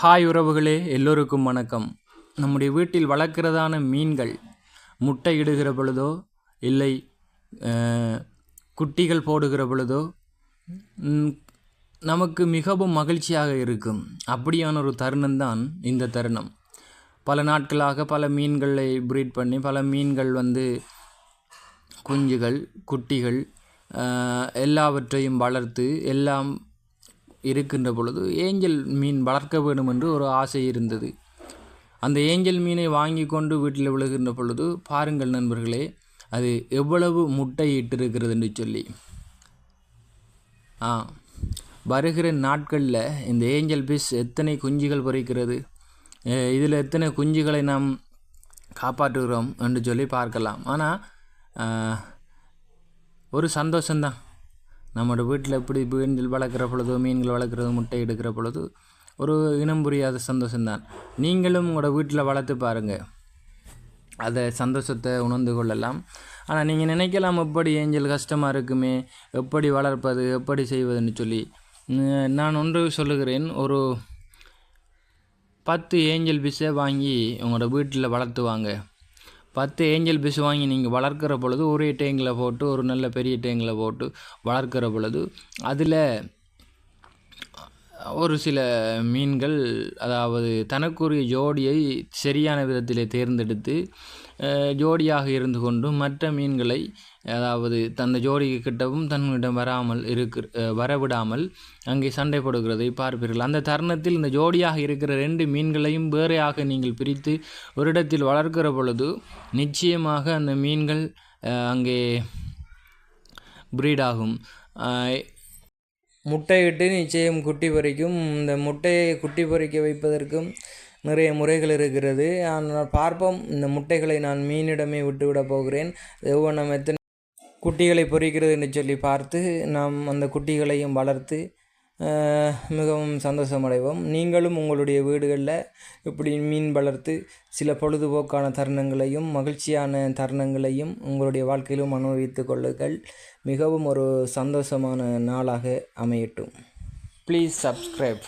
Hi உறவுகளே எல்லோருக்கும் வணக்கம். நம்முடைய வீட்டில் வளர்க்கிறதான மீன்கள் முட்டை இடுகிற பொழுதோ இல்லை குட்டிகள் போடுகிற பொழுதோ நமக்கு மிகவும் மகிழ்ச்சியாக இருக்கும். அப்படியான ஒரு தருணம்தான் இந்த தருணம். பல நாட்களாக பல மீன்களை ப்ரீட் பண்ணி பல மீன்கள் வந்து குஞ்சுகள் குட்டிகள் எல்லாவற்றையும் வளர்த்து எல்லாம் இருக்கின்ற பொழுது ஏஞ்சல் மீன் வளர்க்க வேண்டும் என்று ஒரு ஆசை இருந்தது. அந்த ஏஞ்சல் மீனை வாங்கி கொண்டு வீட்டில் விழுகின்ற பொழுது பாருங்கள் நண்பர்களே அது எவ்வளவு முட்டை இட்டிருக்கிறது என்று சொல்லி. ஆ வருகிற நாட்களில் இந்த ஏஞ்சல் பிஸ் எத்தனை குஞ்சுகள் பொரிக்கிறது இதில் எத்தனை குஞ்சுகளை நாம் காப்பாற்றுகிறோம்? என்று சொல்லி பார்க்கலாம். ஆனால் ஒரு சந்தோஷந்தான் நம்மளோட வீட்டில் எப்படி மீன்கள் வளர்க்குற பொழுது மீன்கள் வளர்க்குறது முட்டை எடுக்கிற பொழுது ஒரு இனம் புரியாத சந்தோஷம்தான். நீங்களும் உங்களோட வீட்டில் வளர்த்து பாருங்கள் அதை சந்தோஷத்தை உணர்ந்து கொள்ளலாம். ஆனால் நீங்கள் நினைக்கலாம் எப்படி ஏஞ்சல் கஷ்டமாக இருக்குமே எப்படி வளர்ப்பது எப்படி செய்வதுன்னு சொல்லி. நான் ஒன்று சொல்லுகிறேன். ஒரு பத்து ஏஞ்சல் பிஸை வாங்கி உங்களோட வீட்டில் வளர்த்துவாங்க. பத்து ஏஞ்சல் பிஸ் வாங்கி நீங்கள் வளர்க்குற பொழுது ஒரே டேங்கில் போட்டு ஒரு நல்ல பெரிய டேங்கில் போட்டு வளர்க்குற பொழுது அதில் ஒரு சில மீன்கள் அதாவது தனக்குரிய ஜோடியை சரியான விதத்திலே தேர்ந்தெடுத்து ஜோடியாக இருந்து கொண்டு மற்ற மீன்களை அதாவது தந்த ஜோடிக்கு கிட்டவும் தன்னிடம் வராமல் இருக்கிற வரவிடாமல் அங்கே சண்டை போடுகிறதை பார்ப்பீர்கள். அந்த தருணத்தில் இந்த ஜோடியாக இருக்கிற ரெண்டு மீன்களையும் வேறையாக நீங்கள் பிரித்து ஒரு இடத்தில் வளர்க்கிற பொழுது நிச்சயமாக அந்த மீன்கள் அங்கே ப்ரீடாகும் முட்டையிட்டு நிச்சயம் குட்டி பொறிக்கும். இந்த முட்டையை குட்டி பொறிக்க வைப்பதற்கும் நிறைய முறைகள் இருக்கிறது. ஆனால் பார்ப்போம். இந்த முட்டைகளை நான் மீனிடமே விட்டுவிடப் போகிறேன். ஒவ்வொன்றும் எத்தனை குட்டிகளை பொறிக்கிறது என்று சொல்லி பார்த்து நாம் அந்த குட்டிகளையும் வளர்த்து மிகவும் சந்தோஷமடைவோம். நீங்களும் உங்களுடைய வீடுகளில் இப்படி மீன் வளர்த்து சில பொழுதுபோக்கான தருணங்களையும் மகிழ்ச்சியான தருணங்களையும் உங்களுடைய வாழ்க்கையிலும் அனுபவித்து கொள்ளுங்கள். மிகவும் ஒரு சந்தோஷமான நாளாக அமையட்டும். Please subscribe